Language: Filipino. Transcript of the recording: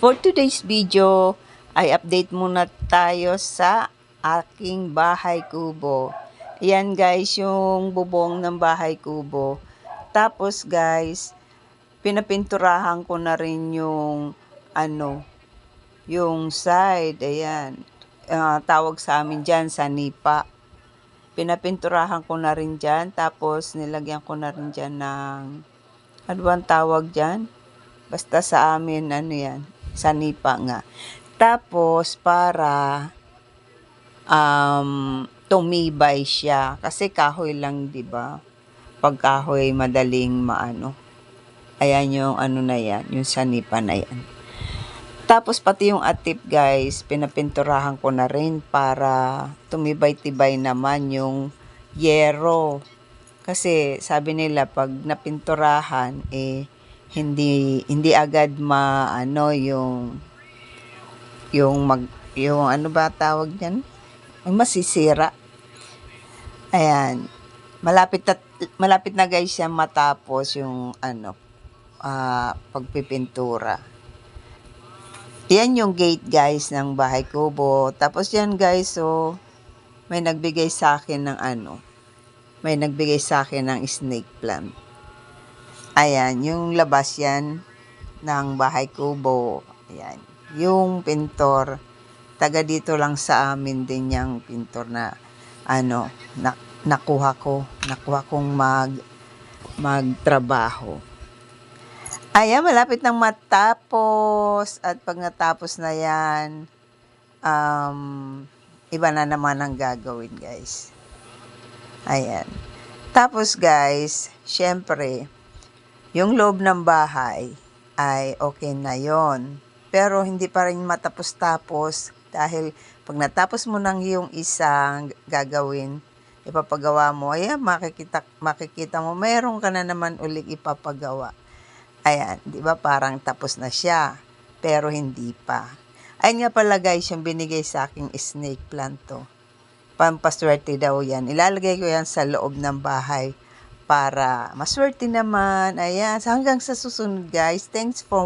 For today's video, ay update muna tayo sa aking bahay kubo. Yan guys, yung bubong ng bahay kubo. Tapos guys, pinapinturahan ko na rin yung ano, yung side, ayan. Ah, tawag sa amin dyan, sa nipa. Pinapinturahan ko na rin dyan, tapos nilagyan ko na rin dyan ng, ano tawag dyan? Basta sa amin, ano yan, sa nipa nga. Tapos, para um, tumibay siya. Kasi kahoy lang, di ba? Pag kahoy, madaling maano. Ayan yung ano na yan, yung sa nipa na yan. Tapos pati yung atip guys, pinapinturahan ko na rin para tumibay-tibay naman yung yero. Kasi sabi nila pag napinturahan eh hindi hindi agad maano yung yung mag yung ano ba tawag niyan? Yung masisira. Ayan. Malapit na malapit na guys siya matapos yung ano ah pagpipintura. Yan yung gate guys ng bahay kubo. Tapos yan guys, so may nagbigay sa akin ng ano. May nagbigay sa akin ng snake plant. Ayan, yung labas yan ng bahay kubo. Ayan. Yung pintor, taga dito lang sa amin din yung pintor na ano, na, nakuha ko. Nakuha kong mag magtrabaho. Ayan, malapit nang matapos. At pag natapos na yan, um, iba na naman ang gagawin, guys. Ayan. Tapos, guys, syempre, yung loob ng bahay ay okay na yon Pero hindi pa rin matapos-tapos dahil pag natapos mo ng yung isang gagawin, ipapagawa mo, ayan, makikita, makikita mo, mayroon ka na naman ulit ipapagawa. Ayan, di ba parang tapos na siya, pero hindi pa. Ayun nga pala guys, yung binigay sa aking snake plant to. Pampaswerte daw yan. Ilalagay ko yan sa loob ng bahay para maswerte naman. Ayan, hanggang sa susunod guys. Thanks for